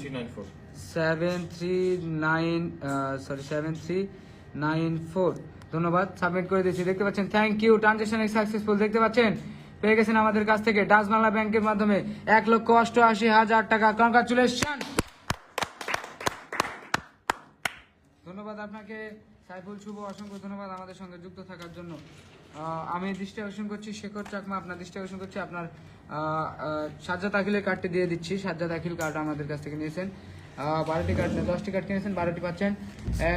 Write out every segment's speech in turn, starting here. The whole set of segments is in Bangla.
Three nine four seven three nine sorry seven three nine four ধন্যবাদ সাবমিট করে দিয়েছি, দেখতে পাচ্ছেন থ্যাংক ইউ ট্রানজেকশন সাকসেসফুল দেখতে পাচ্ছেন? পেয়ে গেছেন আমাদের কাছ থেকে ডাচ বাংলা ব্যাংকের মাধ্যমে এক লক্ষ অষ্টআশি হাজার টাকা। কনগ্রাচুলেশন ধন্যবাদ আপনাকে। সাইফুল, শুভ, অসংখ্য ধন্যবাদ আমাদের সঙ্গে যুক্ত থাকার জন্য। আমি দৃষ্টি আকর্ষণ করছি, শেখর চাকমা আপনার দৃষ্টি আকর্ষণ করছি, আপনার সাজ্জাদ আখিলের কার্ডটি দিয়ে দিচ্ছি। সাজ্জাদ আখিল কার্ড আমাদের কাছ থেকে নিয়েছেন। বারোটি কার্ড দশটি কার্ড কিনেছেন, বারোটি পাচ্ছেন।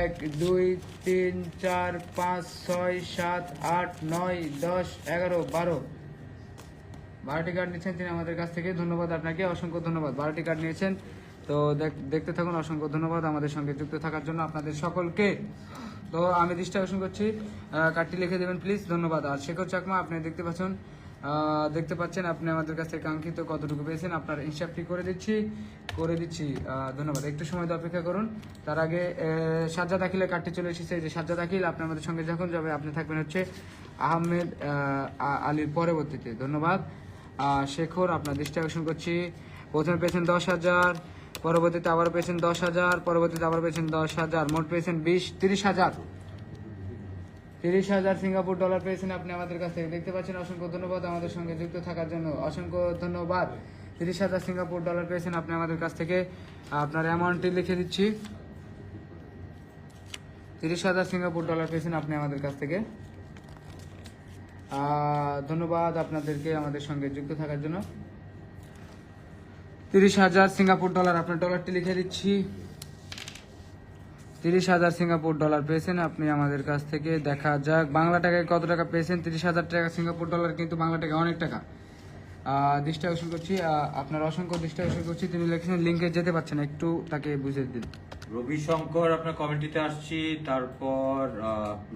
এক, দুই, তিন, চার, পাঁচ, ছয়, সাত, আট, নয়, দশ, এগারো, বারো। বারোটি কার্ড নিয়েছেন তিনি আমাদের কাছ থেকে। ধন্যবাদ আপনাকে, অসংখ্য ধন্যবাদ। বারোটি কার্ড নিয়েছেন। তো দেখতে থাকুন, অসংখ্য ধন্যবাদ আমাদের সঙ্গে যুক্ত থাকার জন্য আপনাদের সকলকে। তো আমি দৃষ্টি করছি। কার্ডটি লিখে দেবেন প্লিজ ধন্যবাদ। আর শেখর চাকমা আপনি দেখতে পাচ্ছেন দেখতে পাচ্ছেন আপনি আমাদের কাছ থেকে কাঙ্ক্ষিত কতটুকু পেয়েছেন। আপনার হিসাবটি করে দিচ্ছি করে দিচ্ছি। ধন্যবাদ। একটু সময় দিয়ে অপেক্ষা করুন। তার আগে আহ, সাজ্জাদ আখিলের কার্ডটি চলে এসেছে। যে সাজ্জাদ আখিল আপনি আমাদের সঙ্গে যখন যাবে আপনি থাকবেন হচ্ছে আহমেদ আলীর পরবর্তীতে। ধন্যবাদ। শেখর আপনার দৃষ্টি আকর্ষণ করছি। প্রথমে পেয়েছেন দশ হাজার। পরবর্তীতে আবার পেয়েছেন দশ হাজার, পরবর্তীতে আবার পেয়েছেন দশ হাজার, মোট পেয়েছেন বিশ, তিরিশ হাজার। তিরিশ হাজার সিঙ্গাপুর ডলার পেয়েছেন আপনি আমাদের কাছ থেকে। দেখতে পাচ্ছেন, অসংখ্য ধন্যবাদ আমাদের সঙ্গে যুক্ত থাকার জন্য। অসংখ্য ধন্যবাদ। তিরিশ হাজার সিঙ্গাপুর ডলার পেয়েছেন আপনি আমাদের কাছ থেকে। আপনার অ্যামাউন্টটি লিখে দিচ্ছি। তিরিশ হাজার সিঙ্গাপুর ডলার পেয়েছেন আপনি আমাদের কাছ থেকে। ধন্যবাদ আপনাদেরকে আমাদের সঙ্গে যুক্ত থাকার জন্য। তিরিশ হাজার সিঙ্গাপুর ডলার, আপনার ডলারটি লিখে দিচ্ছি। তিরিশ হাজার সিঙ্গাপুর ডলার পেয়েছেন আপনি আমাদের কাছ থেকে, দেখা যাক। বাংলা টাকায় কত টাকা পেয়েছেন? তিরিশ হাজার টাকা সিঙ্গাপুর ডলার, কিন্তু বাংলা টাকা অনেক টাকা। আকর্ষণ করছি আপনার অসংখ্য আকর্ষণ করছি। তিনি লিখেছেন লিঙ্কে যেতে পারছেন একটু তাকে বুঝিয়ে দিন। রবি শঙ্কর আপনার কমেন্টিতে আসছি। তারপর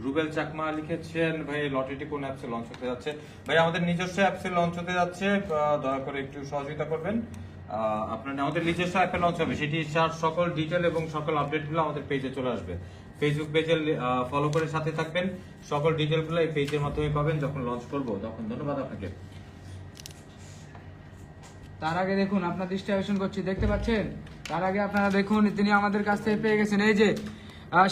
রুবেল চাকমা লিখেছেন, ভাই, লটারিটি কোন অ্যাপসে লঞ্চ হতে যাচ্ছে? ভাই, আমাদের নিজস্ব অ্যাপসে লঞ্চ হতে যাচ্ছে দয়া করে একটু সহযোগিতা করবেন। আপনার আমাদের নিজস্ব অ্যাপে লঞ্চ হবে। সেটি সার সকল ডিটেল এবং সকল আপডেটগুলো আমাদের পেজে চলে আসবে। ফেসবুক পেজে ফলো করে সাথে থাকবেন। সকল ডিটেলগুলো এই পেজের মাধ্যমে পাবেন। যখন লঞ্চ করব, তখন ধন্যবাদ আপনাকে। তার আগে দেখুন, আপনার দৃষ্টি আকর্ষণ করছি। দেখতে পাচ্ছেন? তার আগে আপনারা দেখুন, তিনি আমাদের কাছ থেকে পেয়ে গেছেন। এই যে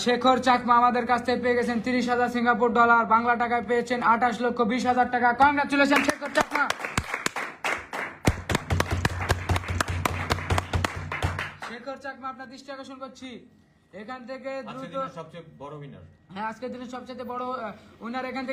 শেখর চাকমা আমাদের কাছ থেকে পেয়ে গেছেন তিরিশ হাজার সিঙ্গাপুর ডলার বাংলা টাকায় পেয়েছেন আঠাশ লক্ষ বিশ হাজার টাকা। কংগ্রাচুলেশন শেখর চাকমা! শেখর চাকমা আপনার দৃষ্টি আকর্ষণ করছি। এখান থেকে দ্রুত সবচেয়ে বড় উইনার হ্যাঁ আজকের দিনের সবচেয়ে বড় উইনার এখান থেকে